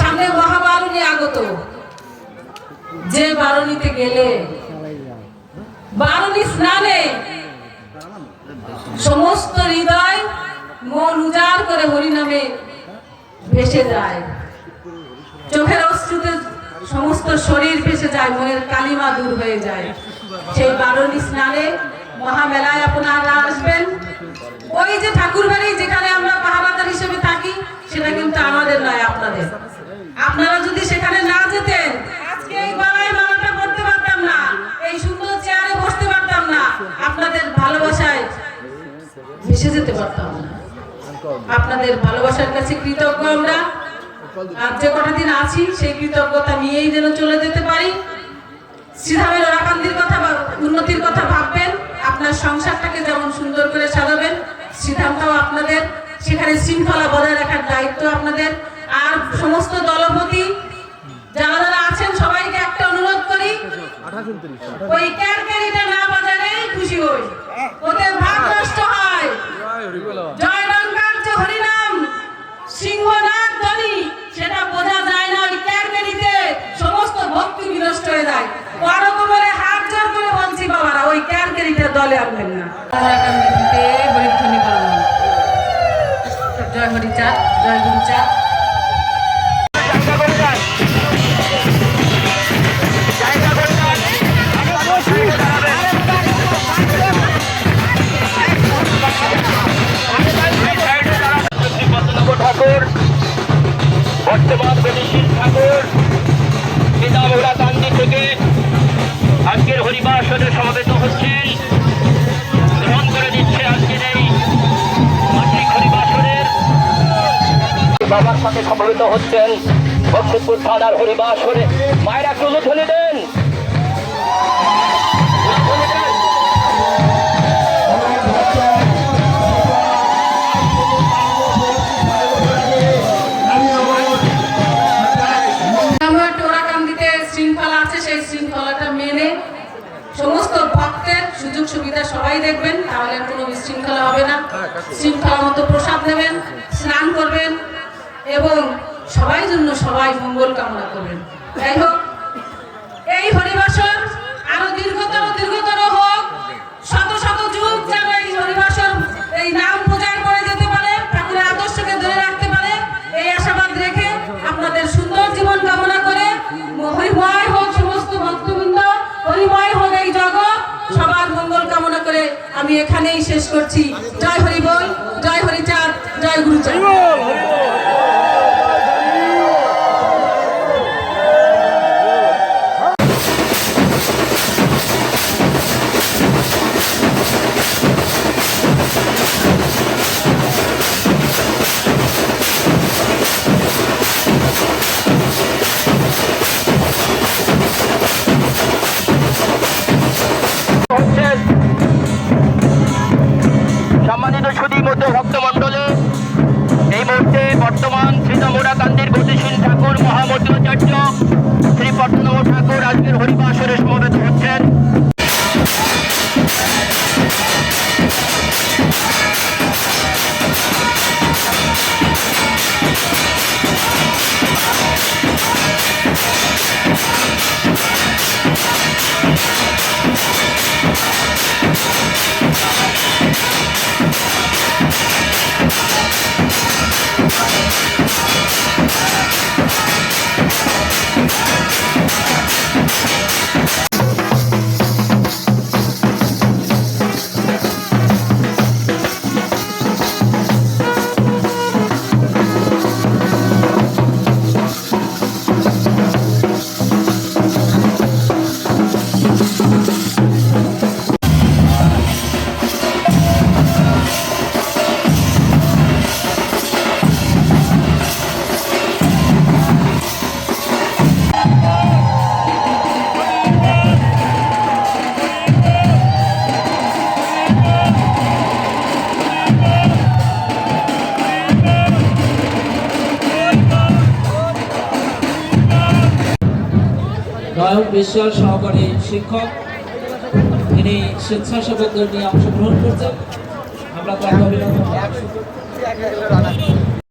সামনে মহাবারণী আগত। যে বারণীতে গেলে বারণী স্নানে সমস্ত হৃদয় মন উজাড় করে হরিনামে ভেসে যায়। চোখের অশ্রুতে সমস্ত শরীর ভেসে যায়, মনের কালিমা দূর হয়ে যায়। সেই বারণী স্নানে মহামেলায় আপনারা আসবেন। ওই যে ঠাকুর বাড়ি যেখানে ভেসে যেতে পারতাম না। আপনাদের ভালোবাসার কাছে কৃতজ্ঞ আমরা। আর যে কটা দিন আছি সেই কৃতজ্ঞতা নিয়েই যেন চলে যেতে পারি। শ্রীধামের ওরাকান্দির কথা উন্নতির কথা ভাববেন আপনার সংসারটাকে যেমন সুন্দর করে সাজাবেন শ্রীধামটাও আপনাদের। সেখানে শৃঙ্খলা বজায় রাখার দায়িত্ব আপনাদের। আর সমস্ত দলপতি যারা যারা আছেন সবাইকে একটা অনুরোধ করি ওই না বাজারেই খুশি হই ওদের ভাগ নষ্ট হয় জয় রঙ্গার যে হরিনাম সিংহনাথ ধ্বনি সেটা বোঝা যায় না ওই ক্যারবেরিতে সমস্ত ভক্তি বিনষ্ট হয়ে যায়। পরকমরে হাত জোর করে বলছি, বাবারা, ওই ক্যারবেরিতে দলে আনবেন না। হরিধ্বনি করুন জয় হরিচাঁদ জয় গুরুচাঁদ গতিশীল ঠাকুর পিতামহরা কান্দি থেকে করে দিচ্ছে বাবার সাথে সমবেত হচ্ছেন বক্তব্য থানার হরিবাসনে মায়েরা একটু ধরে দেন। শৃঙ্খলাটা মেনে সমস্ত ভক্তের সুযোগ সুবিধা সবাই দেখবেন তাহলে কোনো বিশৃঙ্খলা হবে না। শৃঙ্খলা মতো প্রসাদ নেবেন স্নান করবেন এবং সবাই জন্য সবাই মঙ্গল কামনা করবেন। যাই হোক আমি এখানেই শেষ করছি। জয় হরি বল জয় হরিচাঁদ জয় গুরুচাঁদ। মধ্য ভক্তমণ্ডলে। এই মুহূর্তে বর্তমান শ্রী কান্দির গতিশীল ঠাকুর মহামন্ত্রাচার্য শ্রী পদ্মনব ঠাকুর আজকের হরিবাসরে সমবেত you. নয়ন বিশ্বাস সহকারী শিক্ষক তিনি স্বেচ্ছাসেবকদের নিয়ে অংশগ্রহণ করছেন আমরা তাকে অভিনন্দন।